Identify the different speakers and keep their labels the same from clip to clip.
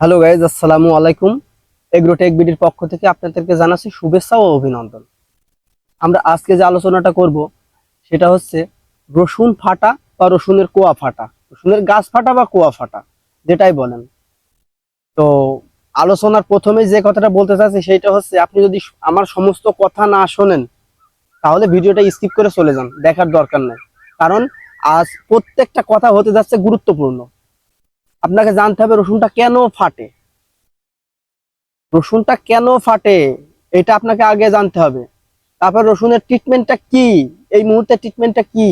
Speaker 1: Hello guys আসসালামু আলাইকুম। Agrotech বিডির পক্ষ থেকে আপনাদেরকে জানাচ্ছি শুভেচ্ছা ও অভিনন্দন। আমরা আজকে যে আলোচনাটা করব, সেটা হচ্ছে রসুন ফাটা বা রসুনের কোয়া ফাটা। রসুনের গাছ ফাটা বা কোয়া ফাটা, যেটাই বলেন। তো আলোচনার প্রথমে যে কথাটা বলতে চাচ্ছি, সেটা হচ্ছে আপনি যদি আমার সমস্ত কথা না শোনেন, তাহলে ভিডিওটা স্কিপ করে চলে যান, দেখার দরকার নেই। কারণ আজ প্রত্যেকটা কথা হতে যাচ্ছে গুরুত্বপূর্ণ। আপনাকে জানতে হবে রসুনটা কেন ফাটে। রসুনটা কেন ফাটে, এটা আপনাকে আগে জানতে হবে। তারপর রসুনের ট্রিটমেন্টটা কি, এই মুহূর্তে ট্রিটমেন্টটা কি,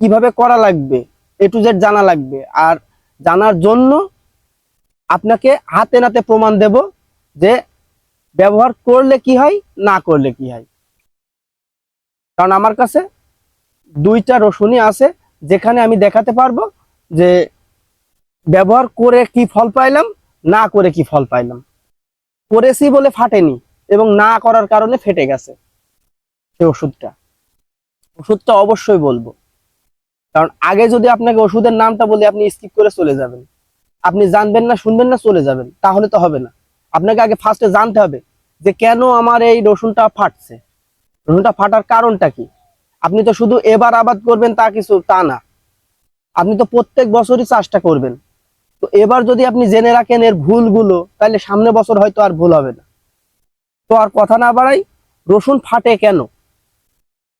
Speaker 1: কীভাবে করা লাগবে এ টু জেড জানা লাগবে। আর জানার জন্য আপনাকে হাতে নাতে প্রমাণ দেব যে ব্যবহার করলে কি হয়, না করলে কি হয়। কারণ আমার কাছে দুইটা রসুনই আছে, যেখানে আমি দেখাতে পারব যে ব্যবহার করে কি ফল পাইলাম, না করে কি ফল পাইলাম। করেছি বলে ফাটেনি এবং না করার কারণে ফেটে গেছে সেই ওষুধটা। ওষুধটা অবশ্যই বলব। কারণ আগে যদি আপনাকে ওষুধের নামটা বলি, আপনি স্কিপ করে চলে যাবেন। আপনি জানবেন না, শুনবেন না, চলে যাবেন। তাহলে তো হবে না। আপনাকে আগে ফার্স্টে জানতে হবে যে কেন আমার এই রসুনটা ফাটছে। রসুনটা ফাটার কারণটা কি? আপনি তো শুধু এবার আবাদ করবেন তা কিছু, তা না। আপনি তো প্রত্যেক বছরই চাষটা করবেন। তো এবার যদি আপনি জেনে রাখেন এর ভুলগুলো, তাহলে সামনে বছর হয়তো আর ভুল হবে না। তো আর কথা না বাড়াই, রসুন ফাটে কেন?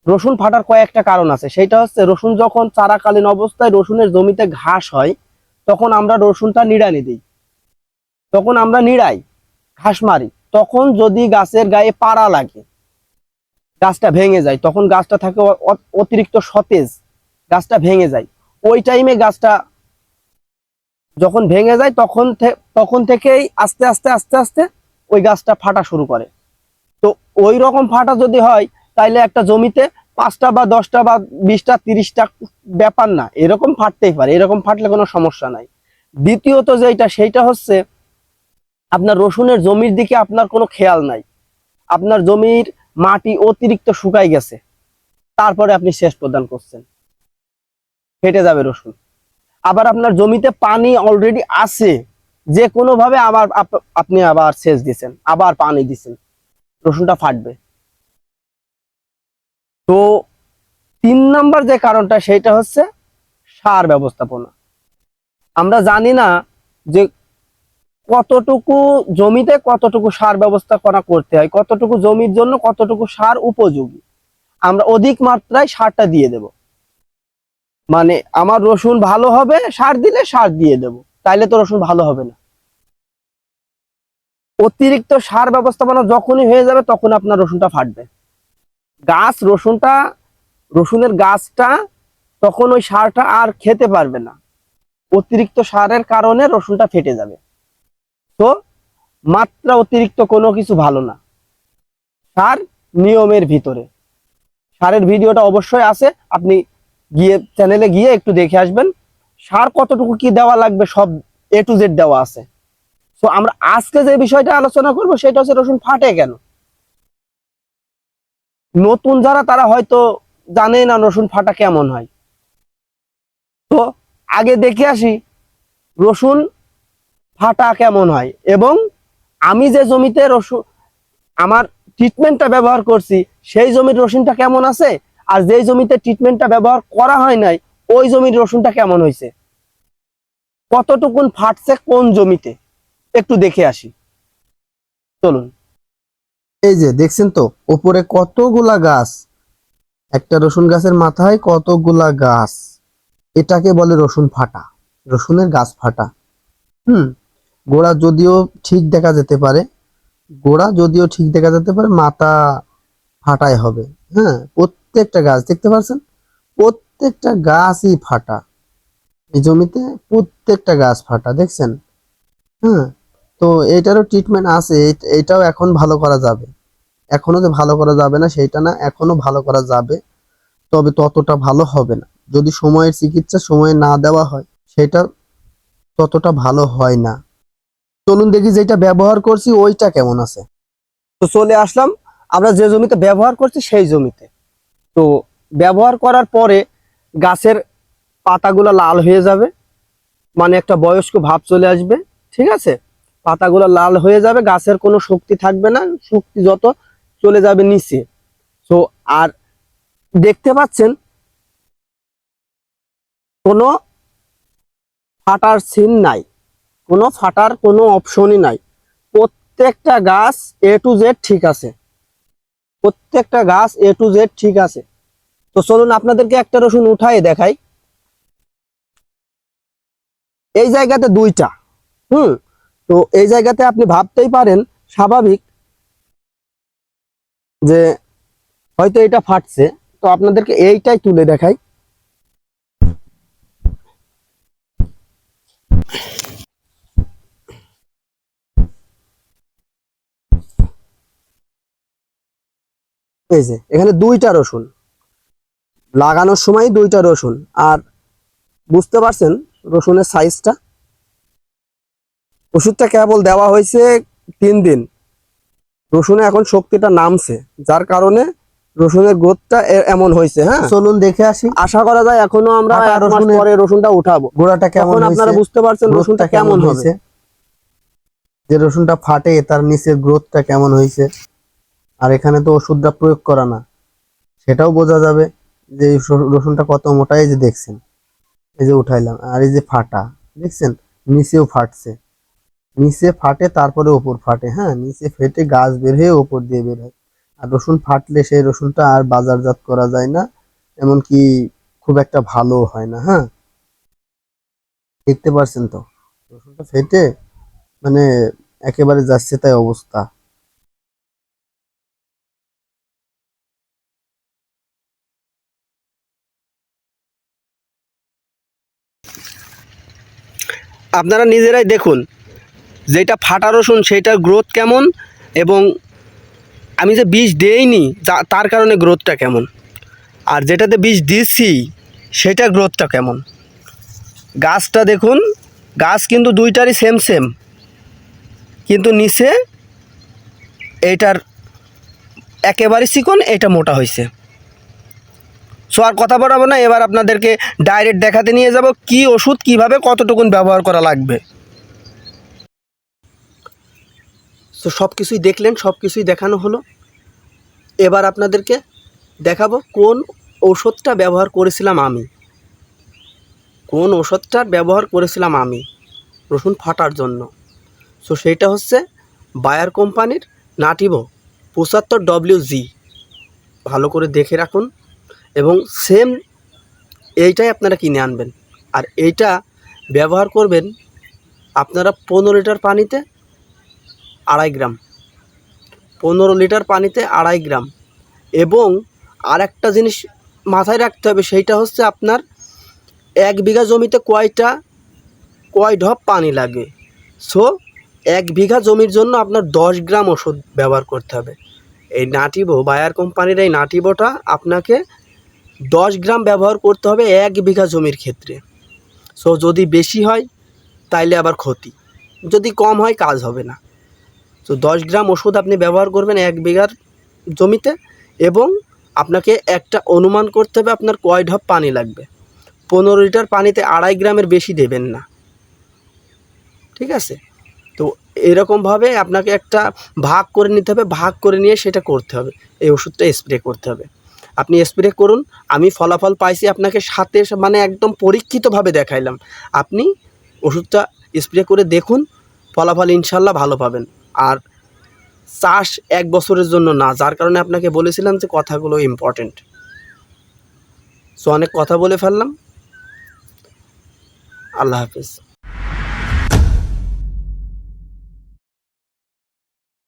Speaker 1: রসুন ফাটার কয়েকটা কারণ আছে। সেটা হচ্ছে, রসুন যখন চারাকালীন অবস্থায় রসুনের জমিতে ঘাস হয়, তখন আমরা রসুনটা নিড়ানি দিই। তখন আমরা নিড়াই, ঘাস মারি। তখন যদি গাছের গায়ে পাড়া লাগে, গাছটা ভেঙে যায়, তখন গাছটা থাকে অতিরিক্ত সতেজ, গাছটা ভেঙে যায়। ওই টাইমে গাছটা যখন ভেঙে যায়, তখন তখন থেকেই আস্তে আস্তে আস্তে আস্তে ওই গাছটা ফাটা শুরু করে। তো ওই রকম ফাটা যদি হয়, তাইলে একটা জমিতে পাঁচটা বা দশটা বা বিশটা, তিরিশটা ব্যাপার না, এরকম ফাটতেই পারে, এরকম ফাটলে কোনো সমস্যা নাই। দ্বিতীয়ত যেটা সেইটা হচ্ছে আপনার রসুনের জমির দিকে আপনার কোনো খেয়াল নাই। আপনার জমির মাটি অতিরিক্ত শুকাই গেছে, তারপরে আপনি শেষ প্রদান করছেন। ফেটে যাবে রসুন। আবার আপনার জমিতে পানি অলরেডি আছে যে কোনো ভাবে আবার আপনি আবার সেচ দিচ্ছেন আবার পানি দিচ্ছেন রসুনটা ফাটবে। তো তিন নাম্বার যে কারণটা, সেটা হচ্ছে সার ব্যবস্থাপনা। আমরা জানি না যে কতটুকু জমিতে কতটুকু সার ব্যবস্থাপনা করতে হয়, কতটুকু জমির জন্য কতটুকু সার উপযোগী। আমরা অধিক মাত্রায় সারটা দিয়ে দেব। মানে আমার রসুন ভালো হবে, সার দিলে সার দিয়ে দেব। তাইলে তো রসুন ভালো হবে না। অতিরিক্ত সার ব্যবস্থাপনা যখনই হয়ে যাবে, তখন আপনার রসুনটা ফাটবে। গাছ, রসুনটা, রসুনের গাছটা, তখন ওই সারটা আর খেতে পারবে না। অতিরিক্ত সারের কারণে রসুনটা ফেটে যাবে। তো মাত্রা অতিরিক্ত কোনো কিছু ভালো না। সার নিয়মের ভিতরে। সারের ভিডিওটা অবশ্যই আছে। আপনি গিয়ে চ্যানেলে গিয়ে একটু দেখে আসবেন, সার কতটুকু কি দেওয়া লাগবে, সব এ টু জেড দেওয়া আছে। তো আমরা আজকে যে বিষয়টা আলোচনা করব, সেটা হচ্ছে রসুন ফাটে কেন? নতুন যারা, তারা হয়তো জানে না রসুন ফাটা কেমন হয়। তো, আগে দেখে আসি, রসুন ফাটা কেমন হয়, এবং আমি যে জমিতে রসুন, আমার ট্রিটমেন্টটা ব্যবহার করছি, সেই জমির রসুনটা কেমন আছে? আর যেই জমিতে ট্রিটমেন্টটা ব্যবহার করা হয় নাই, ওই জমির রসুনটা কেমন হয়েছে? কতটুকুন ফাটছে কোন জমিতে? একটু দেখে আসি। চলুন।
Speaker 2: এই যে, দেখছেন তো উপরে কতগুলা গাছ? একটা রসুন গাছের মাথায় কতগুলা গাছ? এটাকে বলে রসুন ফাটা, রসুনের গাছ ফাটা। হুম, গোড়া যদিও ঠিক দেখা যেতে পারে, গোড়া যদিও ঠিক দেখা যেতে পারে, মাথা ফাটাই হবে। হ্যাঁ প্রত্যেকটা গাছ দেখতে পাচ্ছেন প্রত্যেকটা গাছই ফাটা। এই জমিতে প্রত্যেকটা গাছ ফাটা, দেখছেন? হ্যাঁ তো এটারও ট্রিটমেন্ট আছে এট- এটাও এখন ভালো করা যাবে। এখনও যে ভালো করা যাবে না সেটা না, এখনও ভালো করা যাবে। তবে ততটা ভালো হবে না। যদি সময়ের চিকিৎসা সময়ে না দেওয়া হয়, সেটা ততটা ভালো হয় না। চলুন দেখি যেটা ব্যবহার করছি, ওইটা কেমন আছে?
Speaker 1: তো চলে আসলাম, আমরা যে জমিতে ব্যবহার করছি, সেই জমিতে। তো ব্যবহার করার পরে গাছের পাতাগুলো লাল হয়ে যাবে মানে একটা বয়স্ক ভাব চলে আসবে, ঠিক আছে? পাতাগুলো লাল হয়ে যাবে, গাছের কোনো শক্তি থাকবে না, শক্তি যত চলে যাবে নিচে। তো আর দেখতে পাচ্ছেন, কোনো ফাটার সিন নাই, কোনো ফাটার কোনো অপশনই নাই। প্রত্যেকটা গাছ এ টু জেড ঠিক আছে। প্রত্যেকটা গাছ এ টু জেড ঠিক আছে। তো চলুন আপনাদেরকে একটা রসুন উঠাই দেখাই। এই জায়গাতে দুইটা, হুম? তো এই জায়গাতে আপনি ভাবতেই পারেন, স্বাভাবিক যে হয়তো এটা ফাটছে। তো আপনাদেরকে এইটাই তুলে দেখাই। এই যে এখানে দুইটা রসুন। লাগানোর সময় দুইটা রসুন। আর বুঝতে পারছেন রসুনের সাইজটা? ওষুধটা কেবল দেওয়া হয়েছে তিন দিন। রসুনে এখন শক্তিটা নামছে যার কারণে রসুনের গ্রোথটা এমন হয়েছে হ্যাঁ?
Speaker 2: চলুন দেখে আসি।
Speaker 1: আশা করা যায় এখনও আমরা পরে রসুনটা উঠাবো।
Speaker 2: গোড়াটা কেমন
Speaker 1: আপনারা বুঝতে পারছেন রসুনটা কেমন
Speaker 2: হয়েছে? যে রসুনটা ফাটে তার নিচের গ্রোথটা কেমন হয়েছে? আর এখানে তো ওষুধটা প্রয়োগ করা না। সেটাও বোঝা যাবে যে রসুনটা কত মোটা, এই যে দেখছেন, এই যে উঠাইলাম, আর এই যে ফাটা, দেখছেন? নিচেও ফাটছে। নিচে ফাটে, তারপরে ওপর ফাটে হ্যাঁ? নিচে ফেটে গাছ বের হয়ে ওপর দিয়ে বের হয়। আর রসুন ফাটলে সেই রসুনটা আর বাজারজাত করা যায় না, এমনকি খুব একটা ভালো হয় না হ্যাঁ? দেখতে পারছেন তো? রসুনটা ফেটে মানে একেবারে যাচ্ছে তাই অবস্থা।
Speaker 1: আপনারা নিজেরাই দেখুন যেটা ফাটা রসুন, সেটার গ্রোথ কেমন এবং আমি যে বীজ দেইনি তার কারণে গ্রোথটা কেমন। আর যেটাতে বীজ দিচ্ছি সেটা গ্রোথটা কেমন। গাছটা দেখুন, গাছ কিন্তু দুইটারই সেম সেম কিন্তু নিচে এইটার একেবারে চিকন, এটা মোটা হয়েছে সো আর কথা বলাবো না, এবার আপনাদেরকে ডাইরেক্ট দেখাতে নিয়ে যাব কি ওষুধ কীভাবে কতটুকুন ব্যবহার করা লাগবে। তো সব কিছুই দেখলেন, সব কিছুই দেখানো হলো। এবার আপনাদেরকে দেখাবো কোন ওষুধটা ব্যবহার করেছিলাম আমি। কোন ওষুধটার ব্যবহার করেছিলাম আমি, রসুন ফাটার জন্য। সো সেইটা হচ্ছে বায়ার কোম্পানির নাটিভো পঁচাত্তর ডব্লিউ জি ভালো করে দেখে রাখুন। এবং সেম এইটাই আপনারা কিনে আনবেন। আর এইটা ব্যবহার করবেন আপনারা পনেরো লিটার পানিতে আড়াই গ্রাম। পনেরো লিটার পানিতে আড়াই গ্রাম। এবং আর একটা জিনিস মাথায় রাখতে হবে, সেইটা হচ্ছে আপনার এক বিঘা জমিতে কয়টা, কয় ঢপ পানি লাগে? সো এক বিঘা জমির জন্য আপনার দশ গ্রাম ওষুধ ব্যবহার করতে হবে। এই নাটিভো বায়ার কোম্পানির এই নাটিভোটা আপনাকে দশ গ্রাম ব্যবহার করতে হবে এক বিঘা জমির ক্ষেত্রে। সো যদি বেশি হয়, তাইলে আবার ক্ষতি। যদি কম হয়, কাজ হবে না। তো দশ গ্রাম ওষুধ আপনি ব্যবহার করবেন এক বিঘার জমিতে এবং আপনাকে একটা অনুমান করতে হবে, আপনার কয় ঢপ পানি লাগবে। পনেরো লিটার পানিতে আড়াই গ্রামের বেশি দেবেন না। ঠিক আছে? তো এরকমভাবে আপনাকে একটা ভাগ করে নিতে হবে, ভাগ করে নিয়ে সেটা করতে হবে। এই ওষুধটা স্প্রে করতে হবে। আপনি স্প্রে করুন, আমি ফলাফল পাইছি আপনাকে সাথে মানে একদম পরীক্ষিতভাবে দেখাইলাম। আপনি ওষুধটা স্প্রে করে দেখুন, ফলাফল ইনশাল্লাহ ভালো পাবেন। আর চাষ এক বছরের জন্য না, যার কারণে আপনাকে বলেছিলাম যে কথাগুলো ইম্পর্টেন্ট সো অনেক কথা বলে ফেললাম। আল্লাহ হাফিজ।